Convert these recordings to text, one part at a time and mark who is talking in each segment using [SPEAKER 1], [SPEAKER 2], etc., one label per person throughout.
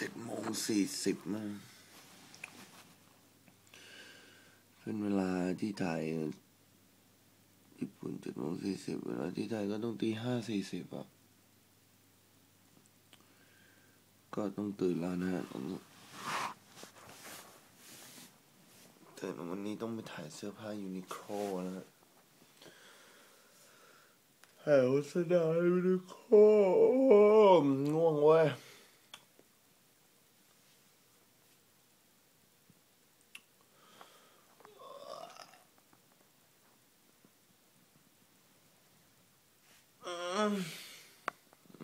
[SPEAKER 1] จ็ดโมงสี่สิบมั้งเป็นเวลาที่ไทยญี่ปุ่นเจ็ดโมงสี่สิบเวลาที่ไทยก็ต้องตีห้าสี่สิบอะ ก็ต้องตื่นแล้วนะฮะตอนนี้แต่วันนี้ต้องไปถ่ายเสื้อผ้ายูนิโคลนะฮะถ่ายโฆษณายูนิโคลง่วงเว้ย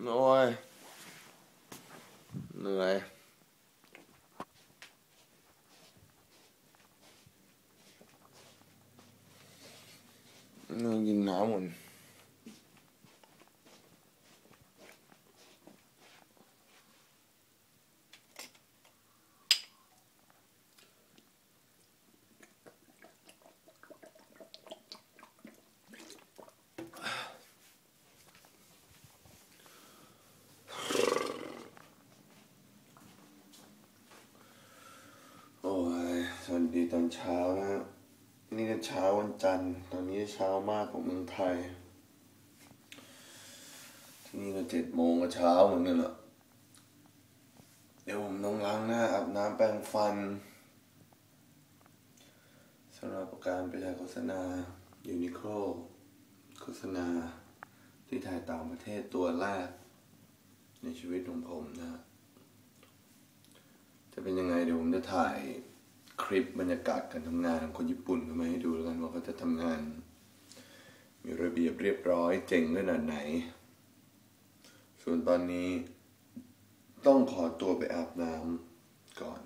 [SPEAKER 1] โอ้ยเหนื่อยเหนื่อยกินน้ำหมดโอ้ยส วัสดีตอนเช้านะนี่ก็เช้าวันจันทร์ ตอนนี้เช้ามากของเมืองไทย ที่นี่ก็เจ็ดโมงก็เช้าเหมือนกันแหละเดี๋ยวผมต้องล้างหน้าอาบน้ำแปรงฟันสำหรับการไปถ่ายโฆษณายูนิโคลโฆษณาที่ถ่ายต่างประเทศตัวแรก ในชีวิตของผมนะ จะเป็นยังไงเดี๋ยวผมจะถ่าย คลิปบรรยากาศการทำงานของคนญี่ปุ่นมาให้ดูแล้วกันว่าเขาจะทำงาน มีระเบียบเรียบร้อยเจ๋งขนาดไหน ส่วนตอนนี้ต้องขอตัวไปอาบน้ำก่อน